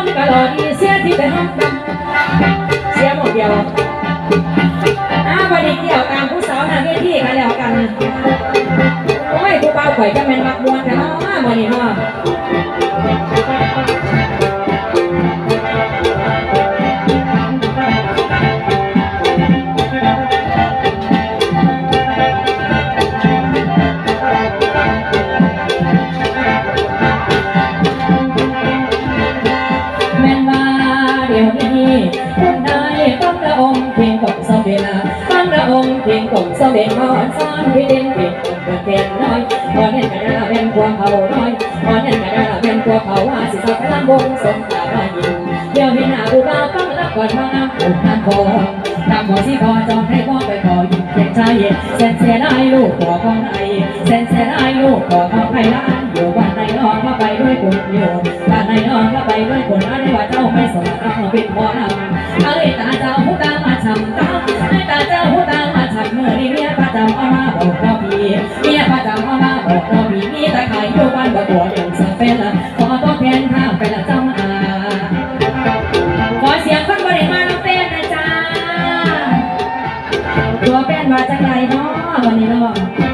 คนก็หล่อดีเสียที่ไปห้องเสียหมดเดียวอ้าววันนี้เดี่ยวตามผู้สาวหาเวทีกันแล้วกันโอ้ยกูเป่าข่อยจะเป็นมักมวนแต่เนาะวันนี้ห้อง พียงตกสเวลานที่เด่นเพียงคนประเทศน้อยพอเห็นกันแล้วเป็นพวกเขาน้อยพอเห็นกันแล้วเป็นพวกเขาว่าสิสักลำวงสมตาว่ายิงเดี๋ยวนี้หน้าผู้บ่าวต้องรับก่อนมาน้ำอกน้ำคอตามหัวสิพอจองให้พ่อไปขอหยิบเพียงใจเส้นเสียได้ลูกขอของไอเส้นเสียได้ลูกขอของไอล้านอยู่บ้านในนอนก็ไปด้วยคุณอยู่บ้านในนอนก็ไปด้วยคุณอันนี้ว่าเจ้าไม่สมเราเป็นหมอลำ ตัวเป็นมาจากไหนเนาะวันนี้เนาะ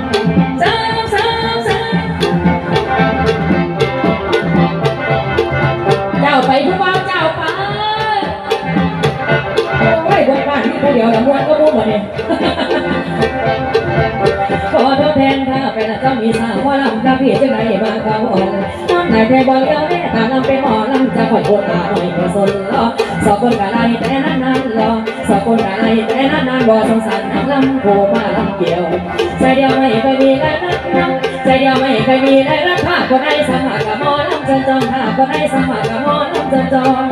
จ้ามีสาวว่าลำกระพี่จะไหนมาเขาออน้ำไหนใจบ่เลี้ยวแม่ตาลำเป็นหมอลำจะคอยโคตาหน่อยก็สนรอสอบคนกะไรแต่นั้นนั้นรอสอบคนกะไรแต่นั้นนั้นบ่สงสารนักลำโผมาลำเกี่ยวใจเดียวไม่เคยมีได้รักน้ำใจเดียวไม่เคยมีได้รักผ้าคนใดสมัครกับหมอลำจนจนผ้าคนใดสมัครกับหมอลำจนจน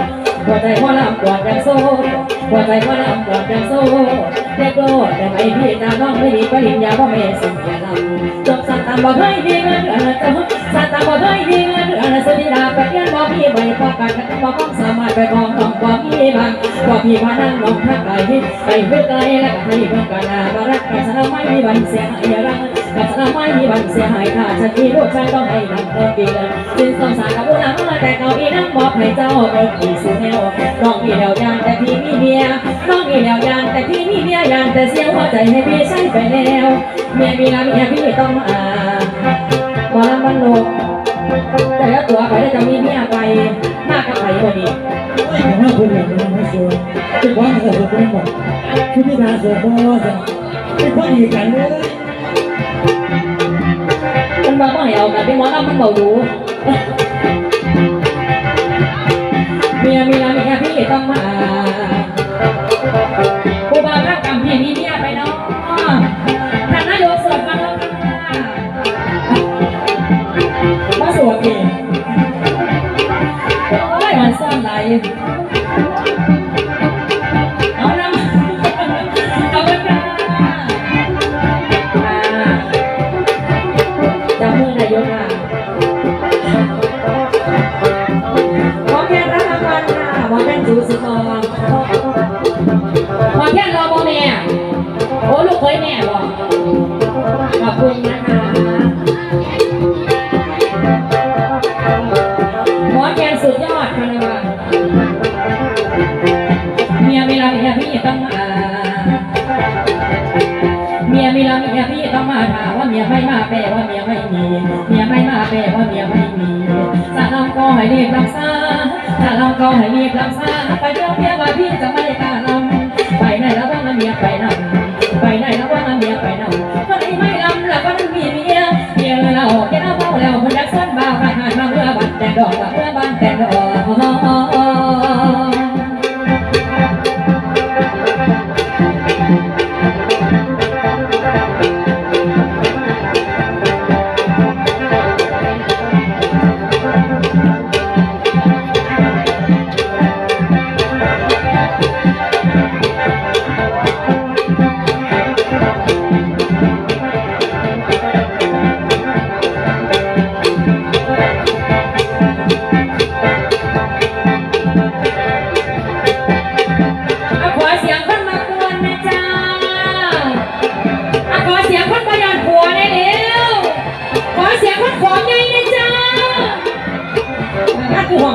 หัวใจพ่อลำกอดยังโซ่ หัวใจพ่อลำกอดยังโซ่เด็กโลดแต่ไม่พี่ตาน้องไม่ดีปริญญาพ่อแม่สิ่งแก่ลำจบสัตตามบ่เคยดีเงินเดือนละจบสัตตามบ่เคยดีเงินเดือนละสุธิดาไปเรียนบ่พี่ใบพอกันกันบ่ต้องสามารถไปมองน้องบ่พี่บางบ่พี่มานั่งน้องทักไกลไปเพื่อไกลและให้เพื่อกันนารักกันสนไม่มีวันเสียหายรัก กันสนไม่มีวันเสียหายถ้าฉันมีลูกชายต้องให้นำเติมปีเลยจึงต้องสารกับผู้นำแต่เกาอีนั่งบอกให้เจ้าเอิ้นอีสุแนวน้องมีแล้วยานแต่พี่มีเมียน้องมีแล้วยานแต่พี่มีเมียยานแต่เสียหัวใจให้พี่ใช้ไปแล้วเมียมีแล้วเมียพี่ต้องมาบอลำบันโลกแต่ละตัวไปได้จะมีเมียไปมากกับใครคนนี้ผมว่าคุณอย่างนี้ไม่สวยเป็นความเกิดขึ้นหมดคุณที่นาสวยพอจะเป็นข้อดีกันเลย มันมาต้องให้เอากันเป็นหมอลำมันเบาดูเมียมีแล้วเมียพี่ต้องมาผู้บ่าวรักกรรมพี่มีเมียไปเนาะท่านนายกสวดมาแล้วค่ะมาสวดเองโอ้ยมันซ่อนไหล หมอแค่จูสุกรหมอแค่รอบ่แม่โอ้ลูกเคยแม่ เมียไม่มาแปลว่าเมียไม่มี เมียไม่มาแปลว่าเมียไม่มีสาเราก็ให้รีบรักษาสาเราก็ให้รีบรักษาไปเดียวเมียว่าพี่จะไม่กล้าลำไปไหนแล้วว่าเมียไปนำไปไหนแล้วว่าเมียไปนำคนที่ไม่ลำ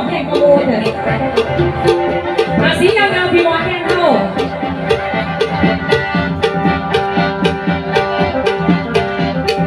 แห้งก็โวยเลยอาสียาวๆพี่หมอแห้งเข้า